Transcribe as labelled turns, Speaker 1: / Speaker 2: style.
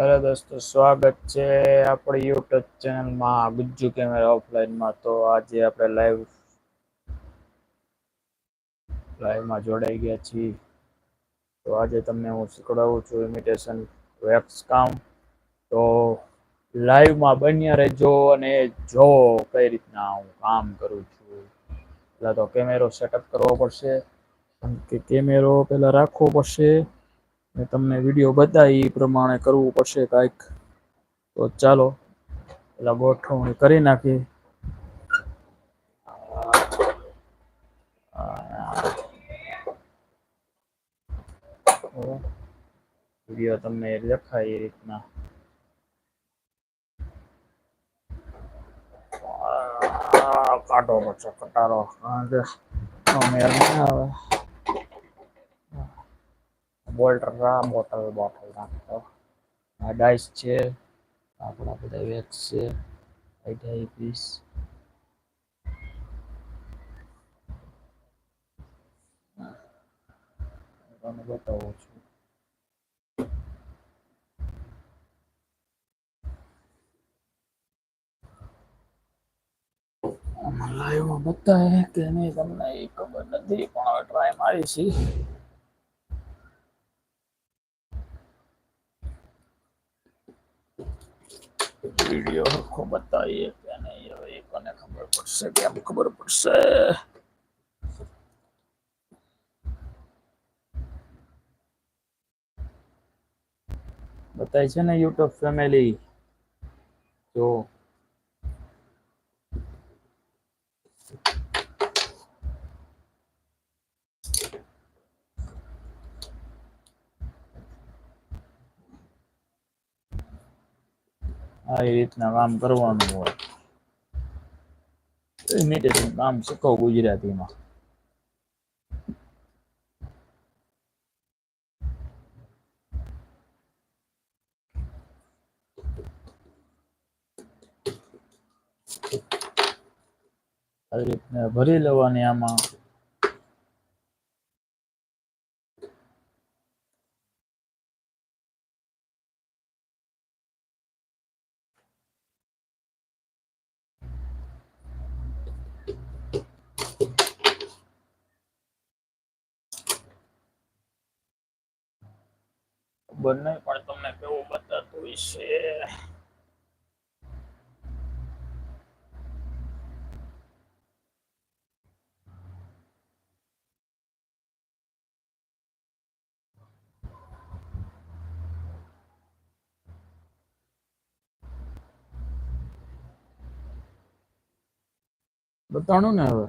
Speaker 1: Hello દોસ્તો, સ્વાગત છે આપણી યુટ્યુબ ચેનલમાં ગુજ્જુ કેમેરા ઓફલાઈનમાં તો આજે આપણે લાઈવ લાઈવમાં જોડાઈ ગયા છીએ. તો આજે તમને હું શીખવાડું છું ઇમિટેશન વેક્સ કામ. તો લાઈવમાં બન્યા રહેજો અને જો કઈ રીતના હું કામ કરું છું. પહેલાં તો કેમેરો સેટઅપ કરવો પડશે. કે કેમેરો પહેલાં રાખવો પડશે. ને તમને વીડિયો બતાવી એ પ્રમાણે કરવું પડશે કાંઈક. તો ચાલો, પેલા ગોઠવણી કરી નાખી વીડિયો તમને દેખાય એ રીતના. કાઢો પડશે કટારો. મેળ ના આવે. બોલ્ટ રા બોટલ બોટલ નાખતો આ ડાઈસ છે, આપણા બધા વેક્સ છે અઢાઈ પીસ. બતાવું છું. લાઈવમાં કે નહીં, તમને એ ખબર નથી, પણ ટ્રાય મારી છે વીડિયો આખો બતાવીએ કે નહીં, હવે એ કોને ખબર પડશે કેમ ખબર પડશે. બતાય છે ને યુટ્યુબ ફેમિલી? જો આ એ રીતના કામ કરવાનું હોય. ઇમિટેશન કામ શીખો ગુજરાતીમાં. આવી રીતના ભરી લેવાની આમાં. ખબર નહીં પણ તમને કેવું બતાતું હશે? બતાણું ને હવે?